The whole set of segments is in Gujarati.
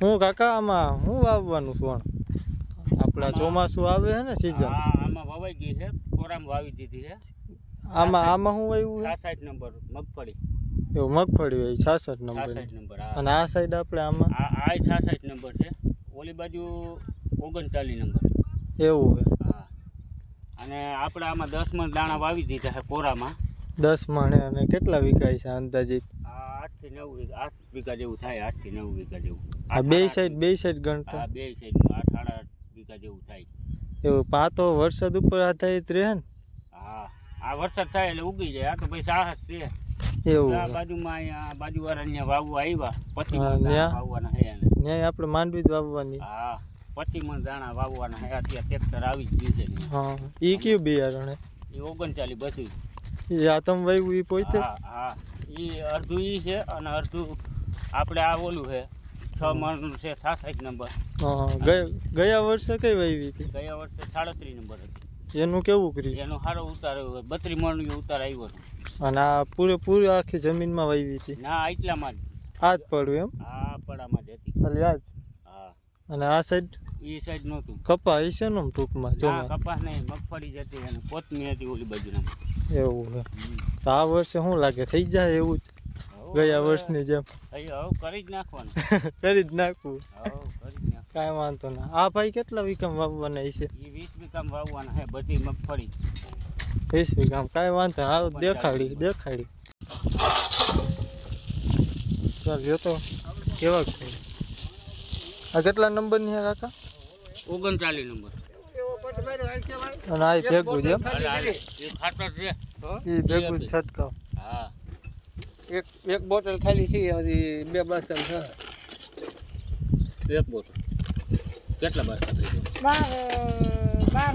હું કાકા આમાં હું વાવવાનું સોણ આપણા ચોમાસું આવે છે ને સીઝન હા આમાં વવાઈ ગઈ છે કોરામાં વાવી દીધી છે. આમાં આમાં હું વાવ્યું છે? છાસઠ નંબર મગફળી. એવું મગફળી હોય છાસઠ નંબર છાસઠ નંબર અને આ સાઈડ આપણે આમાં? આ આ છાસઠ નંબર છે. ઓલી બાજુ ઓગણચાલીસ નંબર. એવું છે. હા. અને આપણે આમાં 10 મણ દાણા વાવી દીધા છે કોરામાં દસ મણે અને કેટલા વિકાય છે અંદાજિત? આ આઠથી નવ વીઘા આઠ વીઘા જેવું થાય આઠથી નવ વીઘા જેવું. આ બે સાઈડ બે સાઈડ ગણતા? હા બે સાઈડ આઠ સાડા આઠ વીઘા જેવું થાય. એવું પાતો વરસાદ ઉપર આધારિત રહે ને? હા આ વરસાદ થાય એટલે ઉગી જાય. આ તો પછી સાહસ છે. એવું. આ બાજુમાં અહીંયા બાજુવાળા અહીંયા વાવવા આવ્યા. પછી વાવવાના હે એને. આપણે માંડવી જ વાવવાની. હા પછી મણ દાણા વાવવાના હે અત્યારે ટ્રેક્ટર આવી જ ગયું છે હા એ કયું બિયારણ એ ઓગણચાલીસ બધું એ આ તમે વાવ્યું એ પોતે હા હા. એ અડધું એ છે અને અડધું આપણે આ ઓલું છે. છ મણનું છે સાસઠ નંબર. ગયા વર્ષે કઈ વાવી હતી? ગયા વર્ષે સાડત્રીસ નંબર હતી. એનું કેવું કર્યું? એનો સારો ઉતાર બત્રીસ મણનો ઉતાર આવ્યો હતો. અને આ પૂરેપૂરી આખી જમીનમાં વાવી હતી? ના એટલામાં જ. આ જ પડ્યું એમ? આ પડામાં જ હતી. ખાલી આ જ? અને આ સાઈડ એ સાઈડ નહોતું. કપા હશે ને આમ ટૂંકમાં ના કપા કપાસ નહીં મગફળી જતી અને કોથમી હતી ઓલી બાજુ એવું હે તો આ વર્ષે શું લાગે? થઈ જાય એવું જ? ગયા વર્ષની જેમ. કરી જ નાખવાનું. કરી જ નાખવું. હવે કરી જ નાખ કાંઈ વાંધો ના. આ ભાઈ કેટલા વિકમ વાવવાના છે? એ વીસ વિકમ વાવવાના હે બધી મગફળી. વીસ વીઘામાં. કાંઈ વાંધો ના. હાલો દેખાડી દેખાડી. ચાલ જો તો કેવા છે? આ કેટલા નંબરની છે કાકા? ઓગણચાલીસ નંબર. અને આ ભેગું છે. એ ભેગું હા. એક એક બોટલ ખાલી છે હજી બે બસ્તા છે. એક બોટલ. કેટલા બાર થઈ ગયા? બાર બાર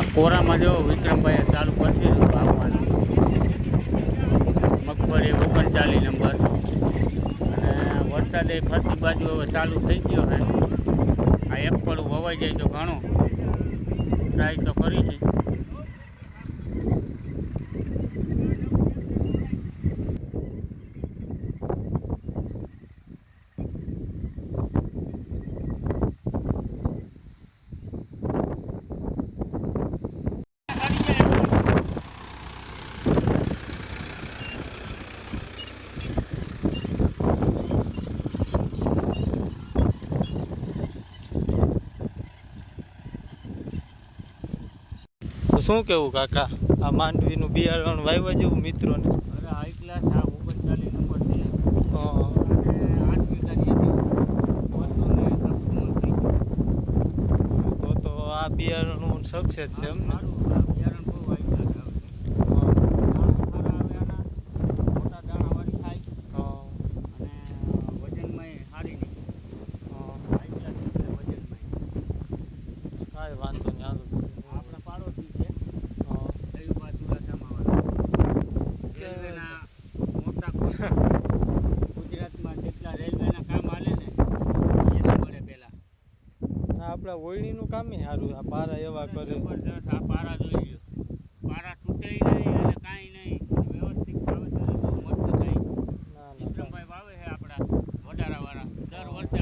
આ કોરામાં જો વિક્રમભાઈએ ચાલુ કરી દીધું વાવવાનું મગફળી ઓગણચાલીસ નંબર. અને વરસાદ એ ફરતી બાજુ હવે ચાલુ થઈ ગયો છે. આ એક પડું વવાઈ જાય તો ઘણું. ટ્રાય તો કરી છે તો શું કેવું કાકા? આ માંડવીનું બિયારણ વાવ્યા જેવું મિત્રોને? તો તો આ બિયારણ સક્સેસ છે ગુજરાતમાં જેટલા રેલવેના કામ હાલે ને એ તો મળે પહેલાં. આપણા ઓળણીનું કામ સારું આ પારા એવા કરે. જબરજસ્ત આ પારા જોઈ ગયો પારા તૂટે નહીં અને કાંઈ નહીં. વ્યવસ્થિત વાવેતર બહુ મસ્ત થાય. વિક્રમભાઈ વાવે છે આપણા વડારાવાળા. દર વર્ષે